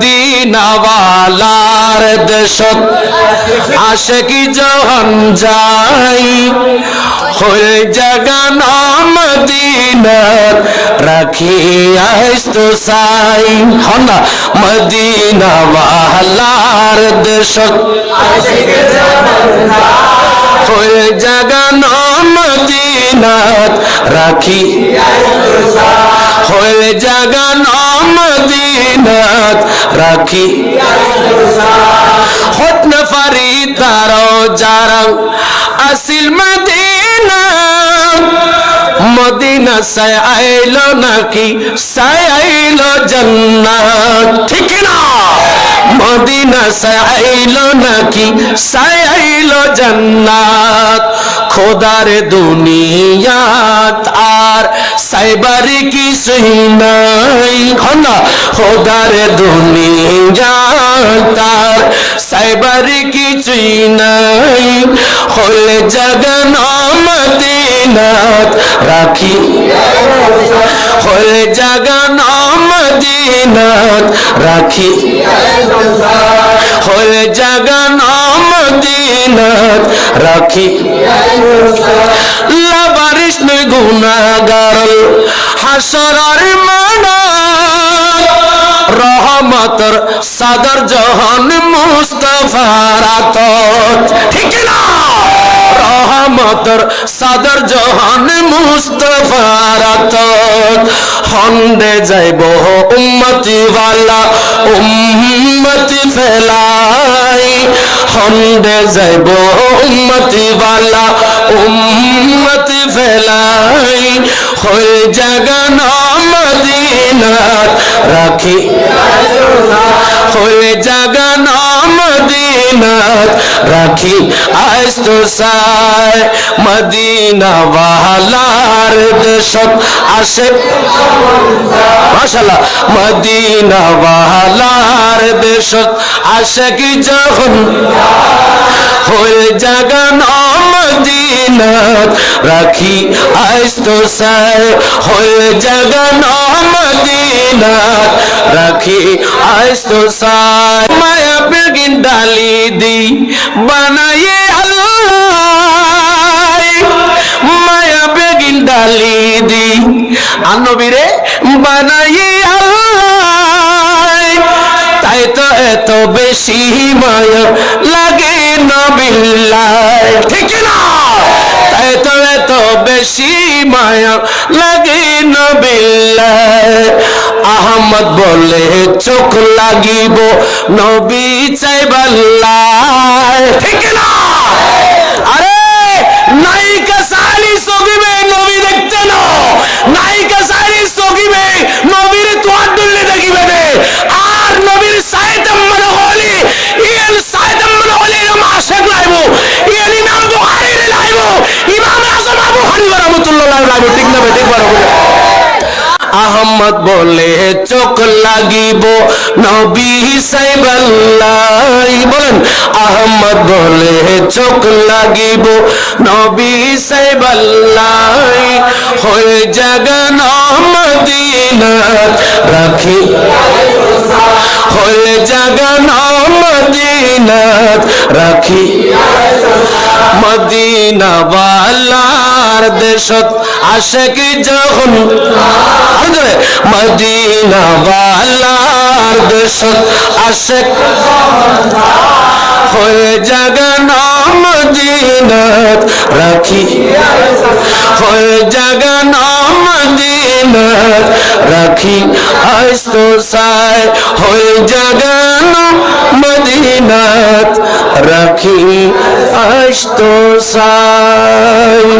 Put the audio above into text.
দিনাওয়ালার দেশত আসে কি যখন যাই। হয়ে জাগা নাম দিনাত রাখি আইস্তো সাই। হনা মদিনাওয়ালার দেশত হয়ে জাগা নাম দিনাত রাখি হয়ে জাগা নাম দিনাত রাখি। হত না পারি তারও যারা আসিল মদিনা। মদিনা সায় আইলো নাকি? সায় আইলো জান্নাত। ঠিক না? মদিনা সায় আইলো নাকি? সায় আইলো জান্নাত। খোদার দুনিয়াত আর সাইবারি কি সহি নাই। খনা খোদার দুনিয়াত আর সাইবারি কি সহি নাই। হলে জগন মদিনাত রাখি। হলে জগন মদিনাত রাখি। হলে জগন মদিনাত রাখি। লাবারিশ নই গুনাগার হাসরার রহমতর সাদর জহন মুস্তফার আতত ঠিক না? রহমতর সাদর জহন মুস্তফার আতত হন্ডে যাইব উম্মতি ওয়ালা, উম্মতি ফেলাই হন্ডে যাইব উম্মতি ওয়ালা উম্মতি ফেলাই। হয়ে জাগান মদিনাত রাখি। হয়ে জাগান মদিনাত রাখি। আজ তো সায় মদিনা ওয়ালার দেশত আসে। মাশাল্লাহ মদিনা ওয়ালার দেশত আসে কি যখন হয়ে জাগান মদিনাত রাখি আজ তো সায় হয়ে জাগান মদিনাত রাখি আজ তো সায় মায়া বেগিন ডালি দি আল্লাহ মায়া বেগিন ডালি দি, আনবীরে বানাই এত বেশি মায়া লাগে নবিল্লাহ ঠিক না? তাই তো এত বেশি মায়া লাগে নবিল্লাহ আহমদ বলে চোখ লাগিব, নবী চাইবাল্লাহ ঠিক না? লাইবো ঠিক না ঠিক বড় আহমদ বলে চোখ লাগিব নবী সাইবাল্লাই বলেন আহমদ বলে চোখ লাগিব নবী সাইবাল্লাই হয়ে জাগান মদিনাত, রাখি। হয়ে জাগান মদিনাত, রাখি। মদিনা ওয়ালার দেশত আসে কি যখন আরে মদিনা ওয়ালার দেশত আসে হয়ে জাগান মদিনাত, রাখি। হয়ে জাগান রাখি আজ তো সায় হয়ে জাগানো মদিনাত রাখি আজ সায়